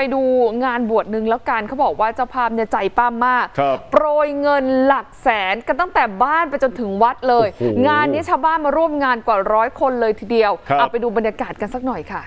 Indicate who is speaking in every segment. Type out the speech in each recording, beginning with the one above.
Speaker 1: ไปดูงานบวชหนึ่งแล้วกันเขาบอกว่าเจ้าภาพเนี่ยใจป้ามมาก
Speaker 2: ครับ
Speaker 1: โปรยเงินหลักแสนกันตั้งแต่บ้านไปจนถึงวัดเลย
Speaker 2: โอ้โห
Speaker 1: งานนี้ชาวบ้านมาร่วมงานกว่าร้อยคนเลยทีเดียว
Speaker 2: ครับ
Speaker 1: เอาไปดูบรรยากาศกันสักหน่อยค่ะ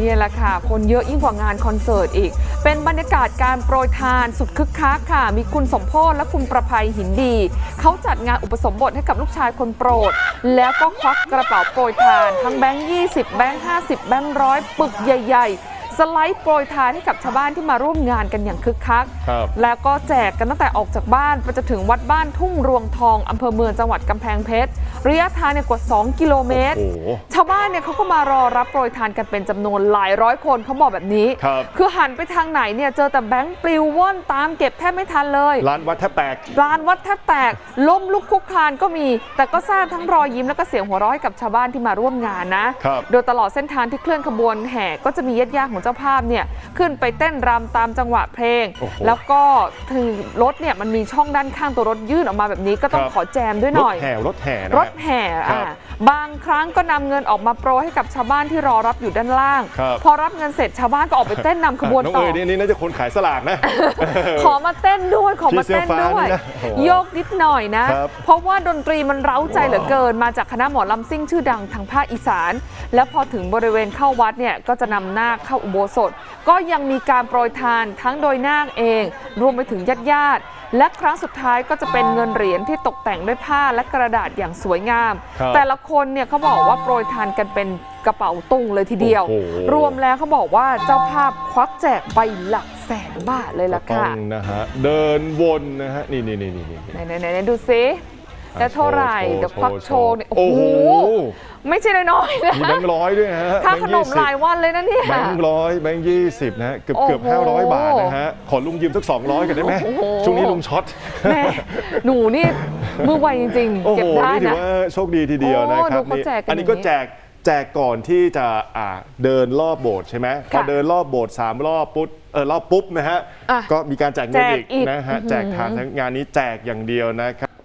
Speaker 1: นี่แหละค่ะ คนเยอะยิ่งกว่างานคอนเสิร์ตอีก เป็นบรรยากาศการโปรยทานสุดคึกคักค่ะ มีคุณสมโพศและคุณประภัยหินดี เขาจัดงานอุปสมบทให้กับลูกชายคนโปรด แล้วก็ควักกระเป๋าโปรยทาน ทั้งแบงค์20 แบงค์50 แบงค์ร้อยปึกใหญ่ ๆ สไลด์โปรยทานให้กับชาวบ้านที่มาร่วมงานกันอย่างคึกคัก
Speaker 2: ครับ
Speaker 1: แล้วก็แจกกันตั้งแต่ออกจากบ้านไปจนถึงวัดบ้านทุ่งรวงทองอำเภอเมืองจังหวัดกำแพงเพชรระยะทางเนี่ยกว่า 2 กิโลเมตร
Speaker 2: โอ้โห
Speaker 1: ชาวบ้านเนี่ยเขาก็มารอรับโปรยทานกันเป็นจำนวนหลายร้อยคนเขาบอกแบบนี้
Speaker 2: ครับ
Speaker 1: คือหันไปทางไหนเนี่ยเจอแต่แบงค์ปลิวว่อนตามเก็บแทบไม่ทันเลย
Speaker 2: ร้านวัดแทบแตก
Speaker 1: ร้านวัดแทบแตกล้มลุกคลุกคลานก็มี แต่ก็สร้างทั้งรอยยิ้มแล้วก็เสียงหัวเราะให้กับชาวบ้านที่มาร่วมงานนะ
Speaker 2: ครับ
Speaker 1: โดยตลอดเส้นทางที่เคลื่อนขบวนแห่ก็จะมีญาติญาติๆของเจ้าภาพเนี่ยขึ้นไปเต้นรำตามจังหวะเพลง
Speaker 2: โอ้โห
Speaker 1: แล้วก็ถึงรถเนี่ยมันมีช่องด้านข้างตัวรถยื่นออกมาแบบนี้ก็ต้อง
Speaker 2: ครับ
Speaker 1: ขอแจมด้วยห
Speaker 2: ร
Speaker 1: น่
Speaker 2: ถ
Speaker 1: อย
Speaker 2: แห่รถแห่นะ
Speaker 1: ร
Speaker 2: ฮะ
Speaker 1: ถแห่
Speaker 2: ครั
Speaker 1: อ่า
Speaker 2: บบา
Speaker 1: งครั้งก็นำเงินออกมาโปรยให้กับชาวบ้านที่รอรับอยู่ด้านล่าง
Speaker 2: ครับ
Speaker 1: พอรับเงินเสร็จชาวบ้านก็ออกไปเต้นนำขบวน
Speaker 2: น้อง
Speaker 1: ต่อ
Speaker 2: เอ๋ยนี่นี่น่าจะคนขายสลากนะ
Speaker 1: ขอมาเต้นด้วยขอมาเต้น
Speaker 2: พี่เสื้อฟ้า
Speaker 1: ด้วย
Speaker 2: นี่นะโอ้โห
Speaker 1: โยกนิดหน่อยนะ
Speaker 2: ครับ
Speaker 1: เพราะว่าดนตรีมันเร้าใจเหลือเกิน มาจากคณะหมอลำซิ่งชื่อดังทางภาคอีสาน แล้วพอถึงบริเวณเข้าวัดเนี่ยก็จะนำนาคเข้าอุโบสถ ก็ยังมีการโปรยทานทั้งโดยนาคเอง รวมไปถึงญาติญาติๆและครั้งสุดท้ายก็จะเป็นเงินเหรียญที่ตกแต่งด้วยผ้าและกระดาษอย่างสวยงาม
Speaker 2: ครับ
Speaker 1: แต่ละคนเนี่ยเขาบอกว่าโปรยทานกันเป็นกระเป๋าตุงเลยทีเดียว
Speaker 2: โอ้โห
Speaker 1: รวมแล้วเขาบอกว่าเจ้าภาพควักแจกไปหลักแสนบาทเลยล่ะ
Speaker 2: ต้อ
Speaker 1: ค่ะ
Speaker 2: งนะฮะเดินวนนะฮะนี่นี่นี่นี่นี่
Speaker 1: ไหนไหนไหนไหนดูซิ แล้วเท่าไหร่
Speaker 2: โชว์
Speaker 1: เดี๋ยวควักโชว์เนี่ย
Speaker 2: โอ้
Speaker 1: โอ้
Speaker 2: โห
Speaker 1: โห ไม่ใช่น้อยๆนะ
Speaker 2: มีแบงค์ร้อยด้วยนะฮะ
Speaker 1: ค่าขนม
Speaker 2: แบงค์
Speaker 1: หลายวันเลยนะเนี่ย
Speaker 2: แบงค์ร้อยแบงค์ยี่สิบนะฮะเกือบ
Speaker 1: โอ้โห
Speaker 2: เกือบห้าร้อยบาทนะฮะ ขอลุงยืมสักสองร้อยกันได้ไหม
Speaker 1: โอ้โห
Speaker 2: ช่วงนี้ลุงช็อต
Speaker 1: แม่หนูนี่มือไวจริง
Speaker 2: โอ้
Speaker 1: ๆเก็
Speaker 2: โห
Speaker 1: บได้
Speaker 2: นี่ถือ
Speaker 1: นะ
Speaker 2: ว่าโชคดีทีเดียวนะครั
Speaker 1: โอ้
Speaker 2: บ
Speaker 1: ดูเขาแจกกัน
Speaker 2: อันนี้ก็
Speaker 1: อย่างนี้
Speaker 2: แจกแจกก่อนที่จะอ่าเดินรอบโบสถ์ใช่ไหมพอ
Speaker 1: ค่ะ
Speaker 2: เดินรอบโบสถ์สามรอบปุ๊บเออรอบปุ๊บนะฮะ
Speaker 1: อะ
Speaker 2: ก็มีการแจกเงิน
Speaker 1: แจก
Speaker 2: อีก
Speaker 1: อีก
Speaker 2: นะฮะ
Speaker 1: อื้อหือ
Speaker 2: แจกทางงานนี้แจกอย่างเดียวนะครับ